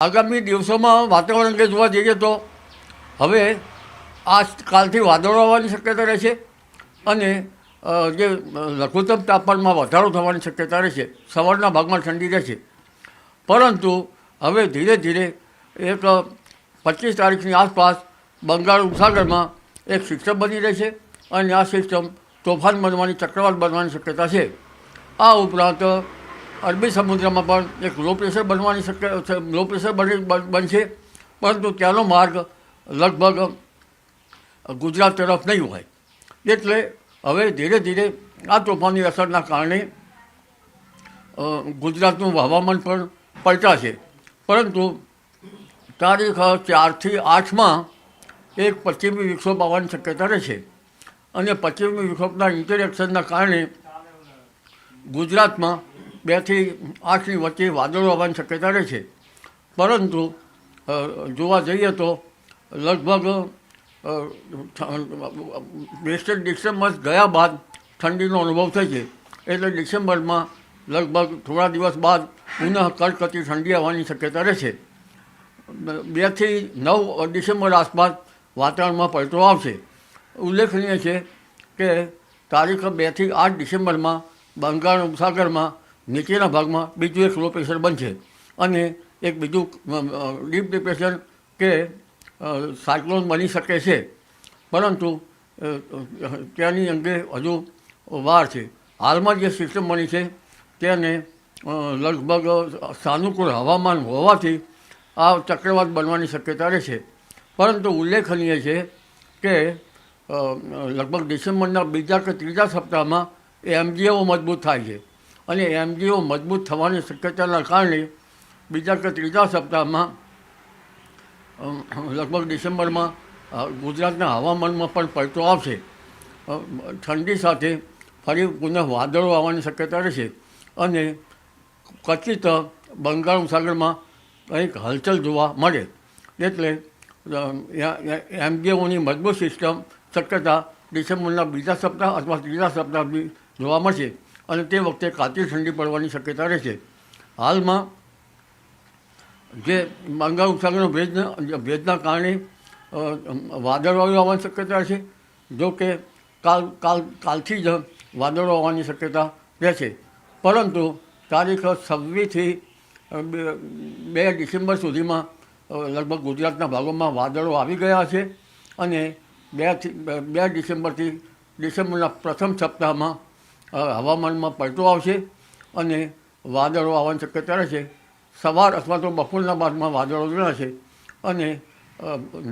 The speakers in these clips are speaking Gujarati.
આગામી દિવસોમાં વાતાવરણ અંગે જોવા જઈએ તો હવે આ કાલથી વાદળો આવવાની શક્યતા રહેશે અને જે લઘુત્તમ તાપમાનમાં વધારો થવાની શક્યતા રહેશે, સવારના ભાગમાં ઠંડી રહેશે. પરંતુ હવે ધીરે ધીરે એક પચીસ તારીખની આસપાસ બંગાળ ઉપસાગરમાં એક સિસ્ટમ બની રહેશે અને આ સિસ્ટમ તોફાન બનવાની, ચક્રવાત બનવાની શક્યતા છે. આ ઉપરાંત અરબી સમુદ્રમાં પણ એક લો પ્રેશર બનવાની શક્ય લો પ્રેશર બની, બન- બનશે, પરંતુ ત્યાંનો માર્ગ લગભગ ગુજરાત તરફ નહીં હોય. એટલે હવે ધીરે ધીરે આ તોફાની અસરના કારણે ગુજરાતનું હવામાન પણ પલટાશે. પરંતુ તારીખ ચારથી આઠમાં એક પશ્ચિમી વિક્ષોભ આવવાની શક્યતા રહેશે. અને પશ્ચિમી વિક્ષોભના ઇન્ટરેક્શનના કારણે ગુજરાતમાં બેથી આઠની વચ્ચે વાદળો આવવાની શક્યતા રહે છે. પરંતુ જોવા જઈએ તો લગભગ અ, ડિસેમ્બર ગયા બાદ ઠંડીનો અનુભવ થાય છે. એટલે ડિસેમ્બરમાં લગભગ થોડા દિવસ બાદ પુનઃ કડકતી ઠંડી આવવાની શક્યતા રહેશે બેથી નવ ડિસેમ્બર આસપાસ વાતાવરણમાં પલટો આવશે. ઉલ્લેખનીય છે કે તારીખ બેથી આઠ ડિસેમ્બરમાં બંગાળ ઉપસાગરમાં નીચેના ભાગમાં બીજું એક લો પ્રેશર બનશે. અને એક બીજું ડીપ ડિપ્રેશન કે સાયક્લોન બની શકે છે. પરંતુ તેની અંગે હજુ વાર છે. હાલમાં જે સિસ્ટમ બની છે, તેને લગભગ સાનુકૂળ હવામાન હોવાથી આ ચક્રવાત બનવાની શક્યતા રહેશે પરંતુ ઉલ્લેખનીય છે કે લગભગ ડિસેમ્બરના બીજા કે ત્રીજા સપ્તાહમાં એ એમજીઓ મજબૂત થાય છે. અને એમજીઓ મજબૂત થવાની શક્યતાના કારણે બીજા કે ત્રીજા સપ્તાહમાં લગભગ ડિસેમ્બરમાં ગુજરાતના હવામાનમાં પણ પલટો આવશે. ઠંડી સાથે ફરી પુનઃ વાદળો આવવાની શક્યતા રહેશે અને કચિત બંગાળ સાગરમાં કંઈક હલચલ જોવા મળે. એટલે એમજીઓની મજબૂત સિસ્ટમ શક્યતા ડિસેમ્બરના બીજા સપ્તાહ અથવા ત્રીજા સપ્તાહથી જોવા મળશે. અને તે વખતે કાતિલ ઠંડી પડવાની શક્યતા રહેશે હાલમાં જે બંગાળ ઉપસાગરનો ભેજના ભેજના કારણે વાદળવાળું આવવાની શક્યતા છે, જો કે કાલ કાલ, કાલથી જ વાદળો આવવાની શક્યતા રહેશે પરંતુ તારીખ છવ્વીસથી બે ડિસેમ્બર સુધીમાં લગભગ ગુજરાતના ભાગોમાં વાદળો આવી ગયા છે અને બેથી બે ડિસેમ્બરથી ડિસેમ્બરના પ્રથમ સપ્તાહમાં હવામાનમાં પલટો આવશે અને વાદળો આવવાની શક્યતા રહેશે. સવાર અથવા તો બપોરના બાદમાં વાદળો રહેશે અને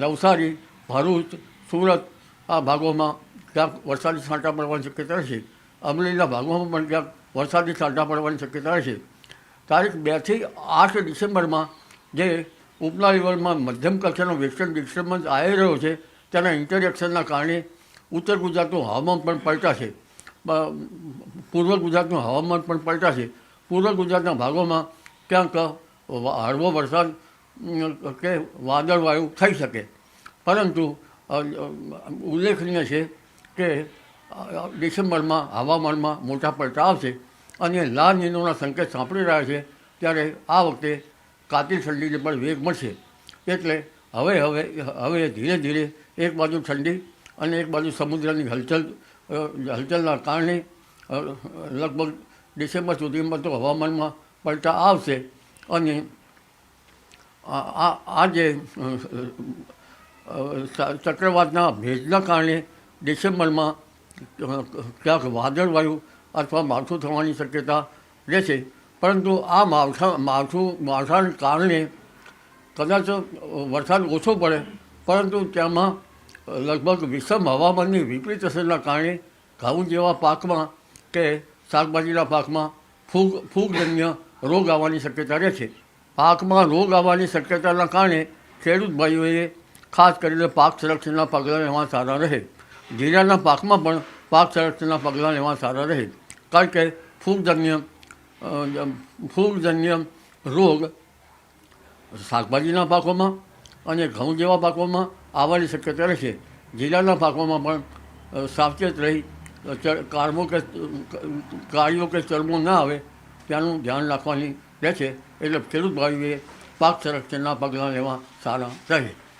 નવસારી, ભરૂચ, સુરત આ ભાગોમાં ક્યાંક વરસાદી છાંટા પડવાની શક્યતા રહેશે. અમરેલીના ભાગોમાં પણ ક્યાંક વરસાદી છાંટા પડવાની શક્યતા રહેશે. તારીખ બેથી આઠ ડિસેમ્બરમાં જે ઉપલા લેવલમાં મધ્યમ કક્ષાનો વેસ્ટર્ન ડિસ્ટર્બન્સ આવી રહ્યો છે, તેના ઇન્ટરેક્શનના કારણે ઉત્તર ગુજરાતનું હવામાન પણ પલટાશે. પૂર્વ ગુજરાતનું હવામાન પણ પલટાશે. પૂર્વ ગુજરાતના ભાગોમાં ક્યાંક હળવો વરસાદ કે વાદળવાયુ થઈ શકે. પરંતુ ઉલ્લેખનીય છે કે ડિસેમ્બરમાં હવામાનમાં મોટા પલટા આવશે અને લાલ નીનોના સંકેત સાંપડી રહ્યા છે ત્યારે આ વખતે કાતિલ ઠંડીને પણ વેગ મળશે. એટલે હવે હવે હવે ધીરે ધીરે એક બાજુ ઠંડી અને એક બાજુ સમુદ્રની હલચલ હલચલના કારણે લગભગ ડિસેમ્બર સુધીમાં તો હવામાનમાં પલટા આવશે અને આ જે ચક્રવાતના ભેજના કારણે ડિસેમ્બરમાં ક્યાંક વાદળવાયુ અથવા માવઠું થવાની શક્યતા રહેશે. પરંતુ આ માવઠા, માવઠું, માવઠાને કારણે કદાચ વરસાદ ઓછો પડે, પરંતુ તેમાં લગભગ વિષમ હવામાનની વિપરીત અસરના કારણે ઘઉં જેવા પાકમાં કે શાકભાજીના પાકમાં ફૂગ, ફૂગજન્ય રોગ આવવાની શક્યતા રહે છે. પાકમાં રોગ આવવાની શક્યતાના કારણે ખેડૂત ભાઈઓએ ખાસ કરીને પાક સંરક્ષણના પગલાં લેવા સારા રહે. જીરાના પાકમાં પણ પાક સંરક્ષણના પગલાં લેવા સારા રહે. કારણ કે ફૂગજન્ય ફૂગજન્ય રોગ શાકભાજીના પાકોમાં અને ઘઉં જેવા પાકોમાં આવવાની શક્યતા રહેશે જિલ્લાના પાકોમાં પણ સાવચેત રહી. કાર્મો કે કાળીઓ કે ચરમો ના આવે, ત્યાંનું ધ્યાન રાખવાની રહેશે એટલે ખેડૂત ભાઈઓએ પાક સંરક્ષણના પગલાં લેવા સારા રહે.